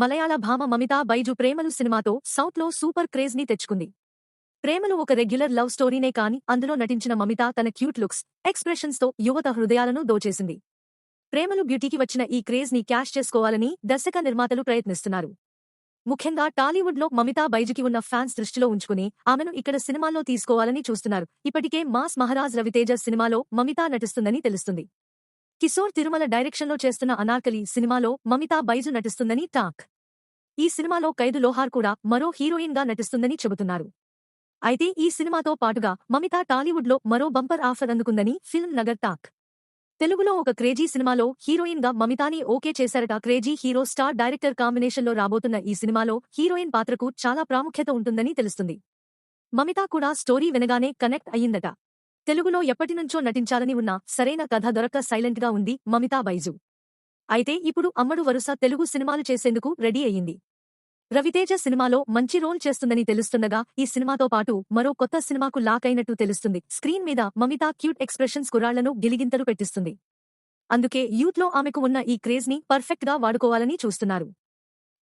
మలయాళ భామ మమితా బైజు ప్రేమలు సినిమాతో సౌత్లో సూపర్ క్రేజ్ని తెచ్చుకుంది. ప్రేమలు ఒక రెగ్యులర్ లవ్ స్టోరీనే కాని అందులో నటించిన మమిత తన క్యూట్ లుక్స్ ఎక్స్ప్రెషన్స్తో యువత హృదయాలను దోచేసింది. ప్రేమలు బ్యూటీకి వచ్చిన ఈ క్రేజ్ని క్యాష్ చేసుకోవాలని దర్శక నిర్మాతలు ప్రయత్నిస్తున్నారు. ముఖ్యంగా టాలీవుడ్లో మమితా బైజుకి ఉన్న ఫ్యాన్స్ దృష్టిలో ఉంచుకుని ఆమెను ఇక్కడ సినిమాల్లో తీసుకోవాలని చూస్తున్నారు. ఇప్పటికే మాస్ మహారాజ్ రవితేజ సినిమాలో మమితా నటిస్తుందని తెలుస్తుంది. కిశోర్ తిరుమల డైరెక్షన్లో చేస్తున్న అనార్కలి సినిమాలో మమితా బైజు నటిస్తుందని టాక్. ఈ సినిమాలో ఖైదు లోహార్ కూడా మరో హీరోయిన్గా నటిస్తుందని చెబుతున్నారు. అయితే ఈ సినిమాతో పాటుగా మమితా టాలీవుడ్లో మరో బంపర్ ఆఫర్ అందుకుందని ఫిల్మ్ నగర్ టాక్. తెలుగులో ఒక క్రేజీ సినిమాలో హీరోయిన్గా మమితాని ఓకే చేశారట క్రేజీ హీరో స్టార్ డైరెక్టర్ కాంబినేషన్లో రాబోతున్న ఈ సినిమాలో హీరోయిన్ పాత్రకు చాలా ప్రాముఖ్యత ఉంటుందని తెలుస్తుంది. మమితా కూడా స్టోరీ వినగానే కనెక్ట్ అయ్యిందట. తెలుగులో ఎప్పటినుంచో నటించాలని ఉన్న సరైన కథ దొరక్క సైలెంట్గా ఉంది మమితా బైజు. అయితే ఇప్పుడు అమ్మడు వరుస తెలుగు సినిమాలు చేసేందుకు రెడీ అయ్యింది. రవితేజ సినిమాలో మంచి రోల్ చేస్తుందని తెలుస్తుండగా ఈ సినిమాతో పాటు మరో కొత్త సినిమాకు లాక్ అయినట్టు తెలుస్తుంది. స్క్రీన్ మీద మమితా క్యూట్ ఎక్స్ప్రెషన్స్ కురాళ్ళను గిలిగింతలు పెట్టిస్తుంది. అందుకే యూత్లో ఆమెకు ఉన్న ఈ క్రేజ్ని పర్ఫెక్ట్గా వాడుకోవాలని చూస్తున్నారు.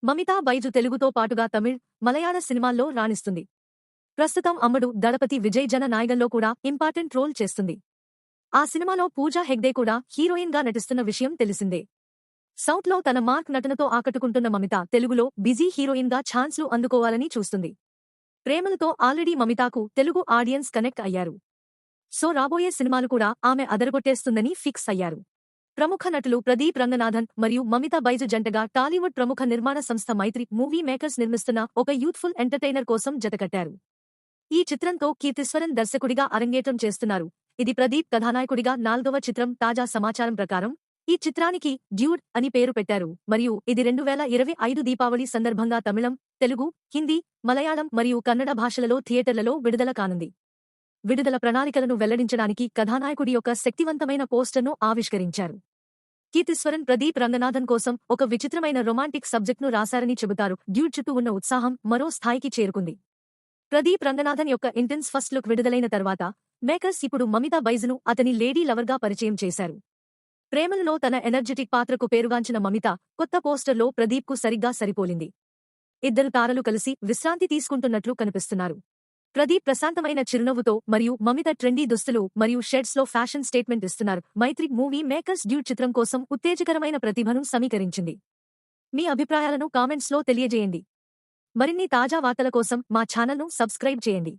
మమితా బైజు తెలుగుతో పాటుగా తమిళ్ మలయాళ సినిమాల్లో రాణిస్తుంది. ప్రస్తుతం అమ్మడు దళపతి విజయ్ జన నాయగంలో కూడా ఇంపార్టెంట్ రోల్ చేస్తుంది. ఆ సినిమాలో పూజా హెగ్డే కూడా హీరోయిన్గా నటిస్తున్న విషయం తెలిసిందే. సౌత్లో తన మార్క్ నటనతో ఆకట్టుకుంటున్న మమిత తెలుగులో బిజీ హీరోయిన్గా ఛాన్స్లు అందుకోవాలని చూస్తుంది. ప్రేమలతో ఆల్రెడీ మమితాకు తెలుగు ఆడియన్స్ కనెక్ట్ అయ్యారు. సో రాబోయే సినిమాలు కూడా ఆమె అదరగొట్టేస్తుందని ఫిక్స్ అయ్యారు. ప్రముఖ నటులు ప్రదీప్ రంగనాథన్ మరియు మమితా బైజు జంటగా టాలీవుడ్ ప్రముఖ నిర్మాణ సంస్థ మైత్రి మూవీ మేకర్స్ నిర్మిస్తున్న ఒక యూత్ఫుల్ ఎంటర్టైనర్ కోసం జతకట్టారు. ఈ చిత్రంతో కీర్తిస్వరన్ దర్శకుడిగా అరంగేటం చేస్తున్నారు. ఇది ప్రదీప్ కథానాయకుడిగా నాల్గవ చిత్రం తాజా సమాచారం ప్రకారం ఈ చిత్రానికి డ్యూడ్ అని పేరు పెట్టారు. మరియు ఇది రెండు వేల ఇరవై ఐదు దీపావళి సందర్భంగా తమిళం తెలుగు హిందీ మలయాళం మరియు కన్నడ భాషలలో థియేటర్లలో విడుదల కానుంది. విడుదల ప్రణాళికలను వెల్లడించడానికి కథానాయకుడి యొక్క శక్తివంతమైన పోస్టర్ను ఆవిష్కరించారు. కీర్తిస్వరన్ ప్రదీప్ రంగనాథన్ కోసం ఒక విచిత్రమైన రొమాంటిక్ సబ్జెక్ట్ను రాశారని చెబుతారు. డ్యూడ్ చుట్టూ ఉన్న ఉత్సాహం మరో స్థాయికి చేరుకుంది. ప్రదీప్ రంగనాథన్ యొక్క ఇంటెన్స్ ఫస్ట్ లుక్ విడుదలైన తర్వాత మేకర్స్ ఇప్పుడు మమితా బైజును అతని లేడీ లవర్గా పరిచయం చేశారు. ప్రేమలలో తన ఎనర్జెటిక్ పాత్రకు పేరుగాంచిన మమిత కొత్త పోస్టర్లో ప్రదీప్కు సరిగ్గా సరిపోలింది. ఇద్దరు తారలు కలిసి విశ్రాంతి తీసుకుంటున్నట్లు కనిపిస్తున్నారు. ప్రదీప్ ప్రశాంతమైన చిరునవ్వుతో మరియు మమిత ట్రెండీ దుస్తులు మరియు షెడ్స్లో ఫ్యాషన్ స్టేట్మెంట్ ఇస్తున్నారు. మైత్రి మూవీ మేకర్స్ డ్యూట్ చిత్రం కోసం ఉత్తేజకరమైన ప్రతిభను సమీకరించింది. మీ అభిప్రాయాలను కామెంట్స్లో తెలియజేయండి. మరిన్ని తాజా వార్తల కోసం మా ఛానల్ను సబ్స్క్రైబ్ చేయండి.